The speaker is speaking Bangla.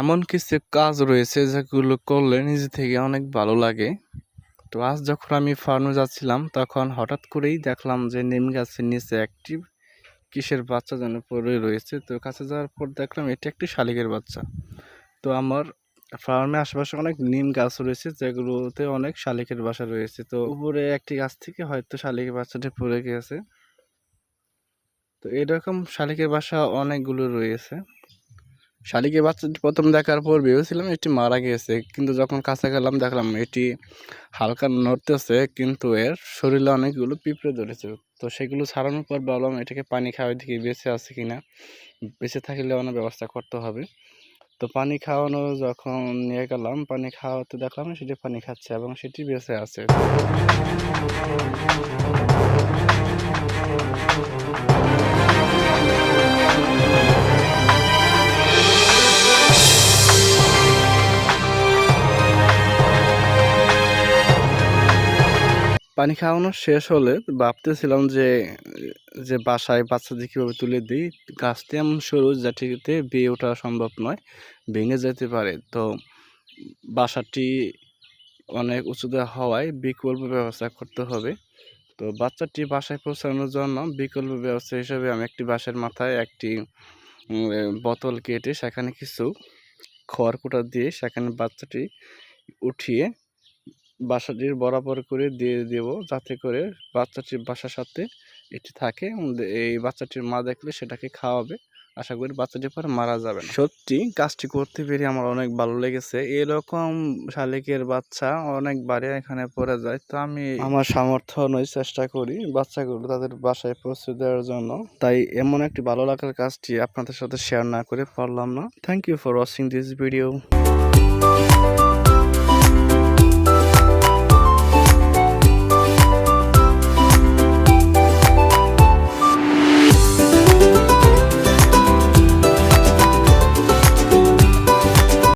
এমন কিছু কাজ রয়েছে যেগুলো করলে নিজে থেকে অনেক ভালো লাগে। তো আজ যখন আমি ফার্মে যাচ্ছিলাম, তখন হঠাৎ করেই দেখলাম যে নিম গাছের নিচে একটি কিসের বাচ্চা যেন পড়ে রয়েছে। তো কাছে যাওয়ার পর দেখলাম এটি একটি শালিকের বাচ্চা। তো আমার ফার্মে আশেপাশে অনেক নিম গাছ রয়েছে, যেগুলোতে অনেক শালিকের বাসা রয়েছে। তো উপরে একটি গাছ থেকে হয়তো শালিকের বাচ্চাটি পড়ে গিয়েছে তো এরকম শালিকের বাসা অনেকগুলো রয়েছে। শালিকের বাচ্চাটি প্রথম দেখার পর ভেবেছিলাম এটি মারা গিয়েছে কিন্তু যখন কাছে গেলাম দেখলাম এটি হালকা নড়তেছে, কিন্তু এর শরীরে অনেকগুলো পিঁপড়ে ধরেছে। তো সেগুলো ছাড়ানোর পর ভাবলাম এটাকে পানি খাওয়ার দিকে বেঁচে আছে কিনা, বেঁচে থাকলে অনেক ব্যবস্থা করতে হবে। তো পানি খাওয়ানো যখন নিয়ে গেলাম, পানি খাওয়াতে দেখলাম সেটি পানি খাচ্ছে এবং সেটি বেঁচে আছে। পানি খাওয়ানো শেষ হলে ভাবতেছিলাম যে যে বাসায় বাচ্চাদের কীভাবে তুলে দিই? গাছটি এমন সরু যেটিতে বেয়ে ওঠা সম্ভব নয়, ভেঙে যেতে পারে। তো বাসাটি অনেক উঁচুতে হওয়ায় বিকল্প ব্যবস্থা করতে হবে। তো বাচ্চাটি বাসায় পৌঁছানোর জন্য বিকল্প ব্যবস্থা হিসেবে আমি একটি বাঁশের মাথায় একটি বোতল কেটে সেখানে কিছু খড় কুটা দিয়ে সেখানে বাচ্চাটি উঠিয়ে বাসাটির বরাবর করে দিয়ে দেব যাতে করে বাচ্চাটির বাসার সাথে এটি থাকে। এই বাচ্চাটির মা দেখলে সেটাকে খাওয়াবে। আশা করি বাচ্চাটি পরে মারা যাবে না। সত্যি কাজটি করতে পেরে আমার অনেক ভালো লেগেছে। এরকম শালিকের বাচ্চা অনেকবারই এখানে পড়ে যায়। তো আমি আমার সামর্থ্য অনুযায়ী চেষ্টা করি বাচ্চাগুলো তাদের বাসায় পৌঁছে দেওয়ার জন্য। তাই এমন একটি ভালো লাগার কাজটি আপনাদের সাথে শেয়ার না করে পারলাম না। Thank you for watching this video